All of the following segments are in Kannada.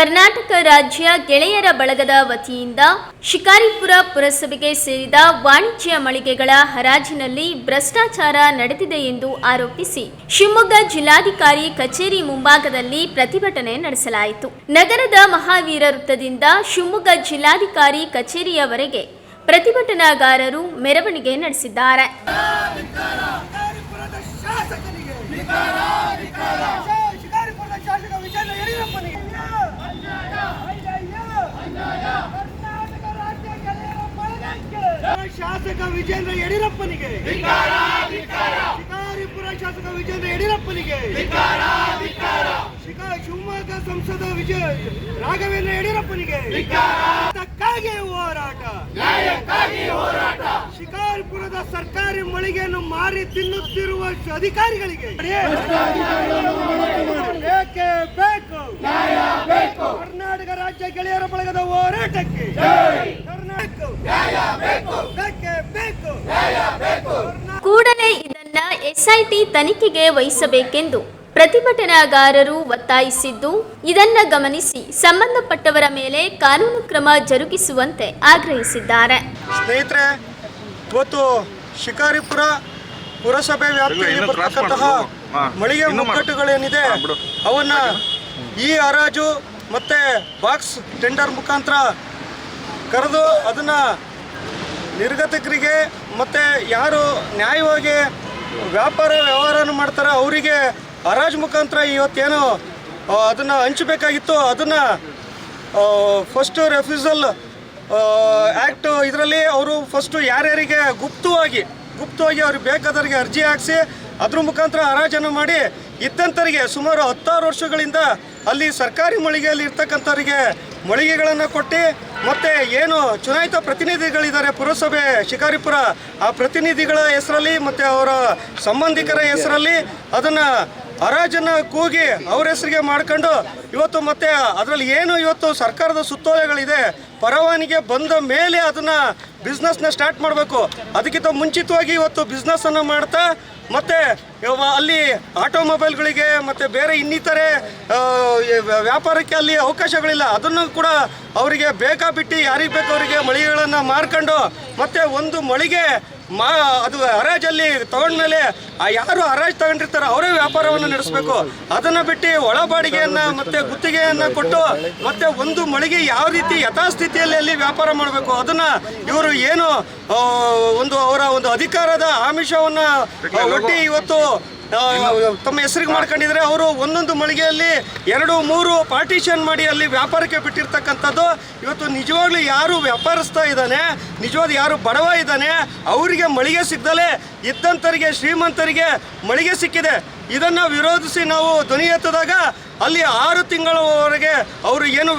ಕರ್ನಾಟಕ ರಾಜ್ಯ ಗೆಳೆಯರ ಬಳಗದ ವತಿಯಿಂದ ಶಿಕಾರಿಪುರ ಪುರಸಭೆಗೆ ಸೇರಿದ ವಾಣಿಜ್ಯ ಮಳಿಗೆಗಳ ಹರಾಜಿನಲ್ಲಿ ಭ್ರಷ್ಟಾಚಾರ ನಡೆದಿದೆ ಎಂದು ಆರೋಪಿಸಿ ಶಿವಮೊಗ್ಗ ಜಿಲ್ಲಾಧಿಕಾರಿ ಕಚೇರಿ ಮುಂಭಾಗದಲ್ಲಿ ಪ್ರತಿಭಟನೆ ನಡೆಸಲಾಯಿತು. ನಗರದ ಮಹಾವೀರ ವೃತ್ತದಿಂದ ಶಿವಮೊಗ್ಗ ಜಿಲ್ಲಾಧಿಕಾರಿ ಕಚೇರಿಯವರೆಗೆ ಪ್ರತಿಭಟನಾಗಾರರು ಮೆರವಣಿಗೆ ನಡೆಸಿದ್ದಾರೆ ಶಿಕಾರಿಪುರದ ಶಾಸಕನಿಗೆ ಶಿಕಾರಿಪುರದ ಶಾಸಕ ವಿಜಯ ಯಡಿಯೂರಪ್ಪನಿಗೆ ಕರ್ನಾಟಕ ರಾಜ್ಯ ಗೆಳೆಯರ ಬಳಗಕ್ಕೆ ಶಾಸಕ ವಿಜೇಂದ್ರ ಯಡಿಯೂರಪ್ಪನಿಗೆ. ಶಿಕಾರಿಪುರ ಶಾಸಕ ವಿಜೇಂದ್ರ ಯಡಿಯೂರಪ್ಪನಿಗೆ. ಶಿಕಾ ಶಿವಮೊಗ್ಗ ಸಂಸದ ವಿಜಯ ರಾಘವೇಂದ್ರ ಯಡಿಯೂರಪ್ಪನಿಗೆ. ಅದಕ್ಕಾಗಿ ಹೋರಾಟ. ಶಿಕಾರಿಪುರದ ಸರ್ಕಾರಿ ಮಳಿಗೆಯನ್ನು ಮಾರಿ ತಿನ್ನುತ್ತಿರುವ ಅಧಿಕಾರಿಗಳಿಗೆ. ಬೇಕೇ ಬೇಕು. ಕರ್ನಾಟಕ ರಾಜ್ಯ ಗೆಳೆಯರ ಬಳಗದ ಹೋರಾಟಕ್ಕೆ. ಕೂಡಲೇ ಇದನ್ನ ಎಸ್ಐಟಿ ತನಿಖೆಗೆ ವಹಿಸಬೇಕೆಂದು ಪ್ರತಿಭಟನಾಗಾರರು ಒತ್ತಾಯಿಸಿದ್ದು ಇದನ್ನ ಗಮನಿಸಿ ಸಂಬಂಧಪಟ್ಟವರ ಮೇಲೆ ಕಾನೂನು ಕ್ರಮ ಜರುಗಿಸುವಂತೆ ಆಗ್ರಹಿಸಿದ್ದಾರೆ. ಸ್ನೇಹಿತರೆ ಇವತ್ತು ಶಿಕಾರಿಪುರ ಪುರಸಭೆ ವ್ಯಾಪ್ತಿಯಲ್ಲಿ ಬರ್ತಕ್ಕಂತಹ ಮಳಿಗೆ ಮುಕ್ಕಟ್ಟುಗಳೇನಿದೆ ಅವನ್ನ ಈ ಹರಾಜು ಮತ್ತೆ ಬಾಕ್ಸ್ ಟೆಂಡರ್ ಮುಖಾಂತರ ಕರೆದು ಅದನ್ನು ನಿರ್ಗತಿಕರಿಗೆ ಮತ್ತು ಯಾರು ನ್ಯಾಯವಾಗಿ ವ್ಯಾಪಾರ ವ್ಯವಹಾರನ ಮಾಡ್ತಾರೆ ಅವರಿಗೆ ಹರಾಜು ಮುಖಾಂತರ ಇವತ್ತೇನು ಅದನ್ನು ಹಂಚಬೇಕಾಗಿತ್ತು. ಅದನ್ನು ಫಸ್ಟು ರೆಫ್ಯೂಸಲ್ ಆ್ಯಕ್ಟ್ ಇದರಲ್ಲಿ ಅವರು ಫಸ್ಟು ಯಾರ್ಯಾರಿಗೆ ಗುಪ್ತವಾಗಿ ಗುಪ್ತವಾಗಿ ಅವ್ರಿಗೆ ಬೇಕಾದವರಿಗೆ ಅರ್ಜಿ ಹಾಕಿಸಿ ಅದ್ರ ಮುಖಾಂತರ ಹರಾಜನ್ನು ಮಾಡಿ ಇದ್ದಂಥರಿಗೆ ಸುಮಾರು ಹತ್ತಾರು ವರ್ಷಗಳಿಂದ ಅಲ್ಲಿ ಸರ್ಕಾರಿ ಮಳಿಗೆಯಲ್ಲಿ ಇರ್ತಕ್ಕಂಥವರಿಗೆ ಮಳಿಗೆಗಳನ್ನು ಕೊಟ್ಟು ಮತ್ತು ಏನು ಚುನಾಯಿತ ಪ್ರತಿನಿಧಿಗಳಿದ್ದಾರೆ ಪುರಸಭೆ ಶಿಕಾರಿಪುರ, ಆ ಪ್ರತಿನಿಧಿಗಳ ಹೆಸರಲ್ಲಿ ಮತ್ತು ಅವರ ಸಂಬಂಧಿಕರ ಹೆಸರಲ್ಲಿ ಅದನ್ನು ಹರಾಜನ್ನು ಕೂಗಿ ಅವ್ರ ಹೆಸರಿಗೆ ಮಾಡ್ಕೊಂಡು ಇವತ್ತು ಮತ್ತೆ ಅದರಲ್ಲಿ ಏನು ಇವತ್ತು ಸರ್ಕಾರದ ಸುತ್ತೋಲೆಗಳಿದೆ, ಪರವಾನಿಗೆ ಬಂದ ಮೇಲೆ ಅದನ್ನ ಬಿಸ್ನೆಸ್ನ ಸ್ಟಾರ್ಟ್ ಮಾಡಬೇಕು. ಅದಕ್ಕಿಂತ ಮುಂಚಿತವಾಗಿ ಇವತ್ತು ಬಿಸ್ನೆಸ್ಸನ್ನು ಮಾಡ್ತಾ, ಮತ್ತೆ ಅಲ್ಲಿ ಆಟೋಮೊಬೈಲ್ಗಳಿಗೆ ಮತ್ತೆ ಬೇರೆ ಇನ್ನಿತರೆ ವ್ಯಾಪಾರಕ್ಕೆ ಅಲ್ಲಿ ಅವಕಾಶಗಳಿಲ್ಲ. ಅದನ್ನು ಕೂಡ ಅವರಿಗೆ ಬೇಕಾಬಿಟ್ಟು ಯಾರಿಗೆ ಬೇಕು ಅವರಿಗೆ ಮಳಿಗೆಗಳನ್ನು ಮಾರ್ಕೊಂಡು, ಮತ್ತೆ ಒಂದು ಮಳಿಗೆ ಮಾ, ಅದು ಹರಾಜಲ್ಲಿ ತಗೊಂಡ್ಮೇಲೆ, ಆ ಯಾರು ಹರಾಜ್ ತಗೊಂಡಿರ್ತಾರೋ ಅವರೇ ವ್ಯಾಪಾರವನ್ನು ನಡೆಸಬೇಕು. ಅದನ್ನ ಬಿಟ್ಟು ಒಳ ಬಾಡಿಗೆಯನ್ನ ಮತ್ತೆ ಗುತ್ತಿಗೆಯನ್ನ ಕೊಟ್ಟು ಮತ್ತೆ ಒಂದು ಮಳಿಗೆ ಯಾವ ರೀತಿ ಯಥಾಸ್ಥಿತಿಯಲ್ಲಿ ಅಲ್ಲಿ ವ್ಯಾಪಾರ ಮಾಡಬೇಕು? ಅದನ್ನ ಇವರು ಏನು ಒಂದು ಅವರ ಒಂದು ಅಧಿಕಾರದ ಆಮಿಷವನ್ನ ಒಟ್ಟಿ ಇವತ್ತು ತಮ್ಮ ಹೆಸರಿಗೆ ಮಾಡ್ಕೊಂಡಿದ್ರೆ ಅವರು ಒಂದೊಂದು ಮಳಿಗೆಯಲ್ಲಿ ಎರಡು ಮೂರು ಪಾರ್ಟಿಷನ್ ಮಾಡಿ ಅಲ್ಲಿ ವ್ಯಾಪಾರಕ್ಕೆ ಬಿಟ್ಟಿರ್ತಕ್ಕಂಥದ್ದು. ಇವತ್ತು ನಿಜವಾಗ್ಲೂ ಯಾರು ವ್ಯಾಪಾರಿಸ್ತಾ ಇದ್ದಾನೆ ನಿಜವಾದ ಯಾರು ಬಡವ ಇದ್ದಾನೆ ಅವರಿಗೆ ಮಳಿಗೆ ಸಿಗ್ದಲೆ ಇದ್ದಂಥರಿಗೆ ಶ್ರೀಮಂತರಿಗೆ ಮಳಿಗೆ ಸಿಕ್ಕಿದೆ. ಇದನ್ನು ವಿರೋಧಿಸಿ ನಾವು ಧ್ವನಿ ಎತ್ತದಾಗ ಅಲ್ಲಿ ಆರು ತಿಂಗಳವರೆಗೆ ಅವರು ಏನು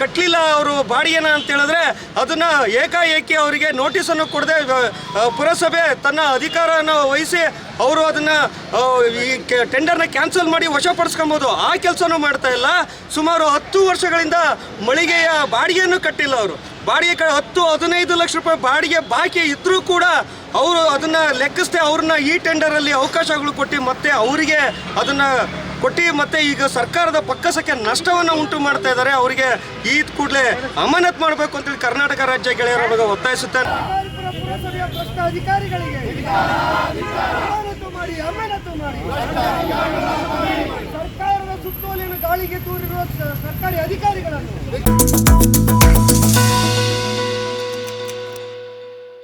ಕಟ್ಟಲಿಲ್ಲ ಅವರು ಬಾಡಿಗೆನ ಅಂತ ಹೇಳಿದ್ರೆ ಅದನ್ನ ಏಕಾಏಕಿ ಅವರಿಗೆ ನೋಟಿಸನ್ನು ಕೊಡದೆ ಪುರಸಭೆ ತನ್ನ ಅಧಿಕಾರವನ್ನು ವಹಿಸಿ ಅವರು ಅದನ್ನು ಈ ಟೆಂಡರ್ನ ಕ್ಯಾನ್ಸಲ್ ಮಾಡಿ ವಶಪಡಿಸ್ಕೊಬೋದು. ಆ ಕೆಲಸನೂ ಮಾಡ್ತಾ ಇಲ್ಲ. ಸುಮಾರು ಹತ್ತು ವರ್ಷಗಳಿಂದ ಮಳಿಗೆಯ ಬಾಡಿಗೆಯನ್ನು ಕಟ್ಟಿಲ್ಲ ಅವರು. ಬಾಡಿಗೆ ಕ, ಹತ್ತು ಹದಿನೈದು ಲಕ್ಷ ರೂಪಾಯಿ ಬಾಡಿಗೆ ಬಾಕಿ ಇದ್ದರೂ ಕೂಡ ಅವರು ಅದನ್ನ ಲೆಕ್ಕಿಸದೆ ಅವ್ರನ್ನ ಈ ಟೆಂಡರಲ್ಲಿ ಅವಕಾಶಗಳು ಕೊಟ್ಟು ಮತ್ತೆ ಅವರಿಗೆ ಅದನ್ನ ಕೊಟ್ಟು ಮತ್ತೆ ಈಗ ಸರ್ಕಾರದ ಪಕ್ಕಸಕ್ಕೆ ನಷ್ಟವನ್ನು ಉಂಟು ಮಾಡ್ತಾ ಇದ್ದಾರೆ. ಅವರಿಗೆ ಈ ಕೂಡಲೇ ಅಮಾನತ್ ಮಾಡಬೇಕು ಅಂತೇಳಿ ಕರ್ನಾಟಕ ರಾಜ್ಯ ಗೆಳೆಯರ ಮಾಡಿ ಸರ್ಕಾರದ ಸುತ್ತೋಲಿನ ಗಾಳಿಗೆ ತೂರಿರುವ ಸರ್ಕಾರಿ ಅಧಿಕಾರಿಗಳನ್ನು.